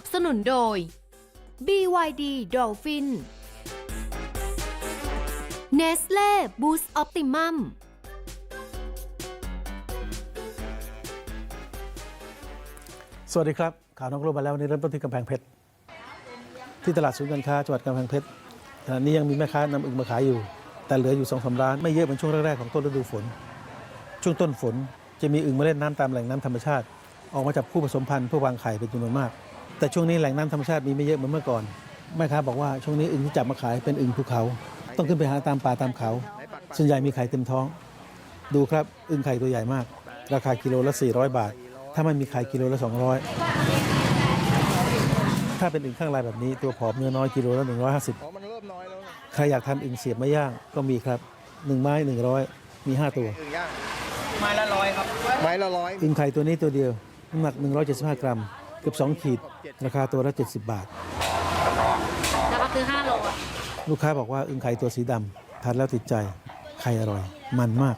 นับสนุนโดย BYD Dolphin Nestle Boost Optimum สวัสดีครับ ข่าวนอกโลกมาแล้ววันเริ่มต้นที่กำแพงเพชร ที่ตลาดศูนย์การค้าจังหวัดกำแพงเพชรขณะนี้ยังมีแม่ค้านำอึ่งมาขายอยู่ แต่เหลืออยู่สองสามร้าน ไม่เยอะเหมือนช่วงแรกๆของต้นฤดูฝน ช่วงต้นฝนจะมีอึ่งมาเล่นน้ำตามแหล่งน้ำธรรมชาติ ออกมาจับคู่ผสมพันธุ์เพื่อวางไข่เป็นจำนวนมาก แต่ช่วงนี้แหล่งน้ำธรรมชาติมีไม่เยอะเหมือนเมื่อก่อนแม่ค้าบอกว่าช่วงนี้อึ่งที่จับมาขายเป็นอึ่งภูเขา ต้องขึ้นไปหาตามป่าตามเขา ส่วนใหญ่มีไข่เต็มท้อง ดูครับอึ่งไข่ตัวใหญ่มาก ราคากิโลละ 400 บาท ถ้าไม่มีไข่กิโลละ 200 ถ้าเป็นอึ่งข้างลายแบบนี้ตัวผอมเนื้อน้อยกิโลละอ๋อมันเริ่มน้อยแล้วนะ150 ใครอยากทานอึ่งเสียบไม่ย่างก็มีครับ1ไม้ 100 มี 5 ตัวอึ่งย่างไม้ละร้อยครับไม้ละร้อยอึ่งไข่ตัวนี้ตัวเดียวน้ำหนัก 175 กรัม เกือบ2ขีด ราคาตัวละ 70 บาท แล้วก็ซื้อ5โลอะลูกค้าบอกว่าอึ่งไข่ตัวสีดำทานแล้วติดใจไข่อร่อย มันมาก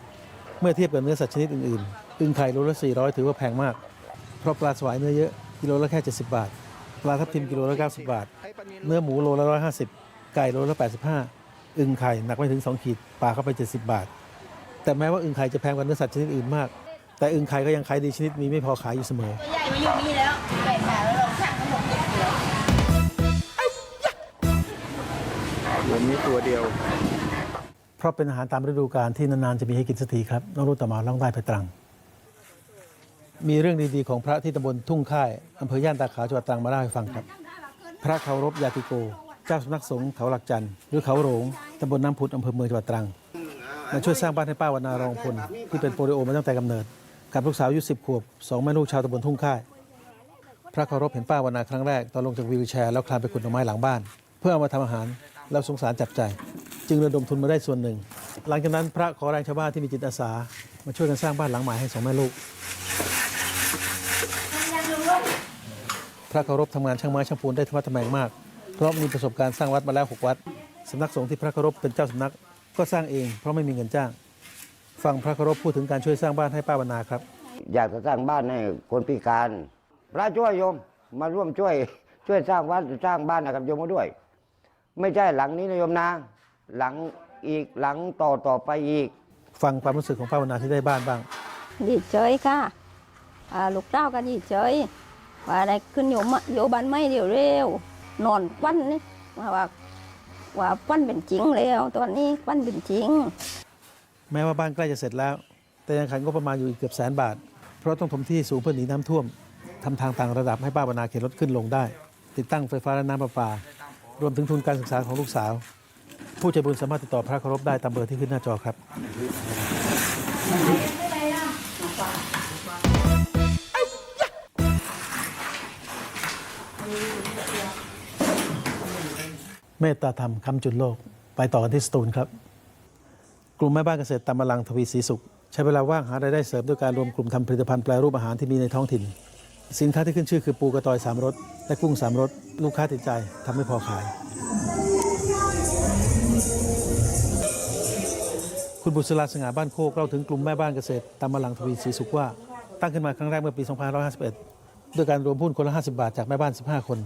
เมื่อเทียบกับเนื้อสัตว์ชนิดอื่นๆอึ่งไข่โลละ 400 ถือว่าแพงมาก เพราะปลาสวายเนื้อเยอะกิโลละแค่ 70 บาท ปลาทับทิมกิโลละ 90 บาทให้ปลานิลเนื้อหมูโลละ 150 ไก่โลละ 85 อึ่งไข่หนักไม่ถึง 2 ขีดปลาเข้าไป 70 บาท แต่แม้ว่าอึ่งไข่จะแพงกว่าเนื้อสัตว์ชนิดอื่นมาก แต่อึ่งไข่ก็ยังขายดีชนิดมีไม่พอขายอยู่เสมอ ตัวใหญ่มาอยู่นี่แล้วแปดแปดแล้วเราสั่งทั้งหมดเจ็ดกิโลเหมือนมีตัวเดียว เพราะเป็นอาหารตามฤดูกาลที่นานๆจะมีให้กินสักทีครับน้องรุ่ต่อมาล่องใต้ไปตรัง มีเรื่องดีๆของพระที่ตำบลทุ่งค่ายอำเภอย่านตาขาวจังหวัดตรังมาเล่าให้ฟังครับ พระเคารพยาติโก เจ้าสำนักสงฆ์เขาหลักจันทร์หรือเขาโหรงตำบลน้ำพุดอำเภอเมืองจังหวัดตรังมาช่วยสร้างบ้านให้ป้าวรรณารองพลที่เป็นโปลิโอมาตั้งแต่กำเนิด กับลูกสาวอายุสิบขวบสองแม่ลูกชาวตำบลทุ่งค่าย พระเคารพเห็นป้าวรรณาครั้งแรกตอนลงจากวีลแชร์แล้วคลานไปขุดหน่อไม้หลังบ้าน เพื่อเอามาทำอาหารแล้วสงสารจับใจ จึงระดมทุนมาได้ส่วนหนึ่ง หลังจากนั้นพระขอแรงชาวบ้านที่มีจิตอาสา มาช่วยกันสร้างบ้านหลังใหม่ให้สองแม่ลูก พระเคารพทำงานช่างไม้ช่างปูนได้ทวัดทำแมงมาก เพราะมีประสบการณ์สร้างวัดมาแล้วหกวัดสำนักสงฆ์ที่พระเคารพเป็นเจ้าสำนักก็สร้างเองเพราะไม่มีเงินจ้าง ฟังพระเคารพพูดถึงการช่วยสร้างบ้านให้ป้าบรรณาครับ อยากจะสร้างบ้านให้คนพิการ พระช่วยโยมมาร่วมช่วย ช่วยสร้างวัดสร้างบ้านนะครับโยมมาด้วย ไม่ใช่หลังนี้นะโยมนะหลังอีกหลังต่อต่อไปอีก ฟังความรู้สึกของป้าบรรณาที่ได้บ้านบ้าง ดีใจค่ะอ่าลูกเต้ากันดีใจว่าได้ขึ้นอยู่มาอยู่บ้านไม่เร็วเร็วๆนอนควันนี่ว่าว่าว่าควันเป็นจริงแล้วตอนนี้ควันเป็นจริง แม้ว่าบ้านใกล้จะเสร็จแล้ว แต่ยังขาดงบประมาณอยู่อีกเกือบแสนบาท เพราะต้องถมที่สูงเพื่อหนีน้ำท่วมทำทางต่างระดับให้ป้าบรรณาเข็นรถขึ้นลงได้ ติดตั้งไฟฟ้าและน้ำประปา รวมถึงทุนการศึกษาของลูกสาว ผู้ใจบุญสามารถติดต่อพระเคารพได้ตามเบอร์ที่ขึ้นหน้าจอครับเมตตาธรรมคำจุดโลก ไปต่อกันที่สตูลครับ ลุ่มแม่บ้านเกษตรตำมะลังทวีศรีสุข ใช้เวลาว่างหารายได้เสริมด้วยการรวมกลุ่มทำผลิตภัณฑ์แปรรูปอาหารที่มีในท้องถิ่น สินค้าที่ขึ้นชื่อคือปูกระตอยสามรสและกุ้งสามรสลูกค้าติดใจทำไม่พอขาย คุณบุษราสง่าบ้านโคกเล่าถึงกลุ่มแม่บ้านเกษตรตำมะลังทวีศรีสุขว่า ตั้งขึ้นมาครั้งแรกเมื่อปี 2551 ด้วยการรวมหุ้นคนละ 50 บาทจากแม่บ้าน 15 คน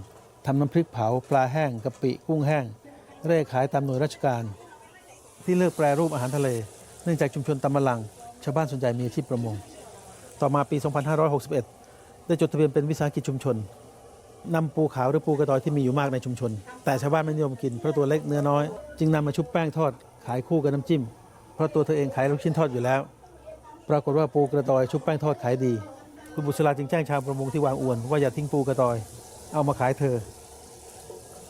ทำน้ำพริกเผา ปลาแห้งกะปิกุ้งแห้งเร่ขายตามหน่วยราชการ ที่เลิกแปรรูปอาหารทะเล เนื่องจากชุมชนตำมะลัง ชาวบ้านส่วนใหญ่มีอาชีพประมง ต่อมาปี 2561 ได้จดทะเบียนเป็นวิสาหกิจชุมชนนำปูขาวหรือปูกระตอยที่มีอยู่มากในชุมชน แต่ชาวบ้านไม่นิยมกินเพราะตัวเล็กเนื้อน้อย จึงนำมาชุบแป้งทอดขายคู่กับน้ำจิ้ม เพราะตัวเธอเองขายลูกชิ้นทอดอยู่แล้ว ปรากฏว่าปูกระตอยชุบแป้งทอดขายดี คุณบุษราจึงแจ้งชาวประมงที่วางอวนว่าอย่าทิ้งปูกระตอย เอามาขายเธอ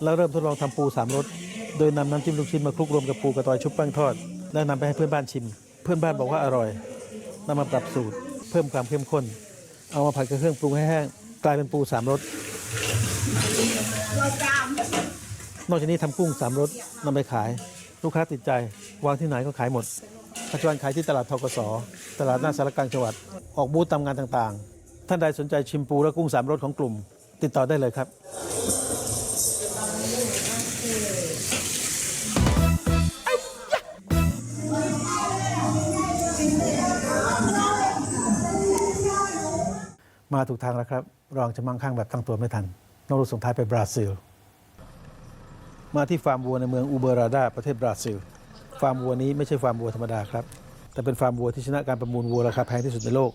แล้วเริ่มทดลองทำปูสามรส โดยนำน้ำจิ้มลูกชิ้นมาคลุกรวมกับปูกระตอยชุบแป้งทอด แล้วนำไปให้เพื่อนบ้านชิม เพื่อนบ้านบอกว่าอร่อยนำมาปรับสูตร เพิ่มความเข้มข้น เอามาผัดกับเครื่องปรุงให้แห้งกลายเป็นปูสามรสนอกจากนี้ทำกุ้งสามรสนำไปขาย ลูกค้าติดใจ วางที่ไหนก็ขายหมดปัจจุบันขายที่ตลาดทกสตลาดหน้าสารกลางจังหวัด ออกบูธตามงานต่างๆ ท่านใดสนใจชิมปูและกุ้งสามรสของกลุ่ม ติดต่อได้เลยครับ มาถูกทางแล้วครับ รองจะมั่งคั่งแบบตั้งตัวไม่ทันน้องรูส่งท้ายไปบราซิล มาที่ฟาร์มวัวในเมืองอูเบราดาประเทศบราซิล ฟาร์มวัวนี้ไม่ใช่ฟาร์มวัวธรรมดาครับ แต่เป็นฟาร์มวัวที่ชนะการประมูลวัวราคาแพงที่สุดในโลก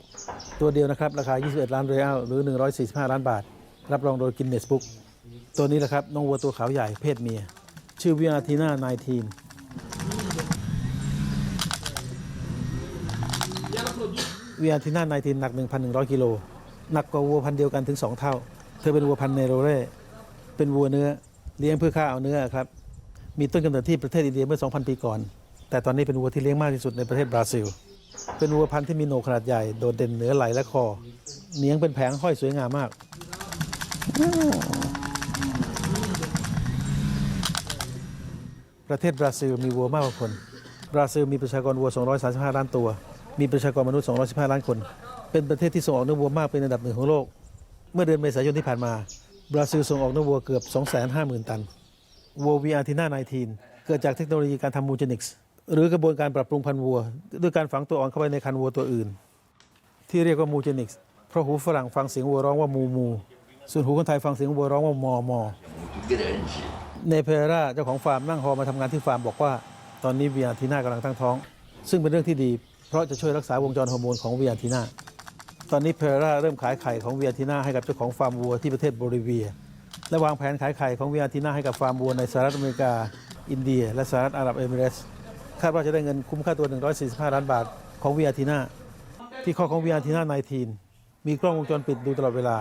ตัวเดียวนะครับ ราคา 21 ล้านเรียลหรือ 145 ล้านบาท รับรองโดยกินเนสบุ๊กตัวนี้แหละครับน้องวัวตัวขาวใหญ่เพศเมีย ชื่อวิอาทีนาไนทีนวิอาทีนาไนทีนหนัก 1,100 กิโล หนักกว่าวัวพันธุ์เดียวกันถึง2เท่า เธอเป็นวัวพันธุ์เนโรเร่เป็นวัวเนื้อเลี้ยงเพื่อฆ่าเอาเนื้อครับ มีต้นกำเนิดที่ประเทศอินเดียเมื่อ 2,000 ปีก่อน แต่ตอนนี้เป็นวัวที่เลี้ยงมากที่สุดในประเทศบราซิล เป็นวัวพันธุ์ที่มีโหนกขนาดใหญ่ โดดเด่นเหนือไหลและคอ เนียงเป็นแผงห้อยสวยงามมาก ประเทศบราซิลมีวัวมากกว่าคน บราซิลมีประชากรวัว 235 ล้านตัว มีประชากรมนุษย์ 215 ล้านคน เป็นประเทศที่ส่งออกเนื้อวัวมากเป็นอันดับหนึ่งของโลก เมื่อเดือนเมษายนที่ผ่านมา บราซิลส่งออกเนื้อวัวเกือบ 250,000 ตันวัววีอาร์ทิน่า19 เกิดจากเทคโนโลยีการทำมูเจนิกส์หรือกระบวนการปรับปรุงพันธุ์วัว ด้วยการฝังตัวอ่อนเข้าไปในคันวัวตัวอื่น ที่เรียกว่ามูเจนิกส์เพราะหูฝรั่งฟังเสียงวัวร้องว่ามูมู ส่วนหูคนไทยฟังเสียงวัวร้องว่ามอมอเนเพราเจ้าของฟาร์มนั่งฮอมาทำงานที่ฟาร์มบอกว่า ตอนนี้วีอาร์ทีน่ากำลังตั้งท้อง ซึ่งเป็นเรื่องที่ดี เพราะจะช่วยรักษาวงจรฮอร์โมนของวีอาร์ทีน่า ตอนนี้เพราเริ่มขายไข่ของเวีอาร์ทีน่าให้กับเจ้าของฟาร์มวัวที่ประเทศโบลิเวีย และวางแผนขายไข่ของเวีอาร์ทีน่าให้กับฟาร์มวัวในสหรัฐอเมริกา อินเดีย และสหรัฐอาหรับเอมิเรส์คาดว่าจะได้เงินคุ้มค่าตัว 145 ล้านบาทของเวีอาร์ทีน่าที่ข้อของเวีอาร์ทีน่า19มีกล้องวงจรปิดดูตลอดเวลา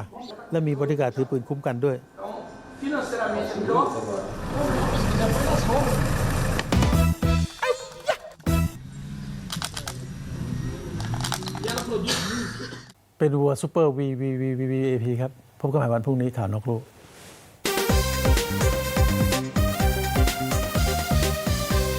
และมีบริการถือปืนคุ้มกันด้วย เป็นวัวซูเปอร์วีวีวีวีวีเอพีครับพบกันใหม่วันพรุ่งนี้ข่าวนอกลูก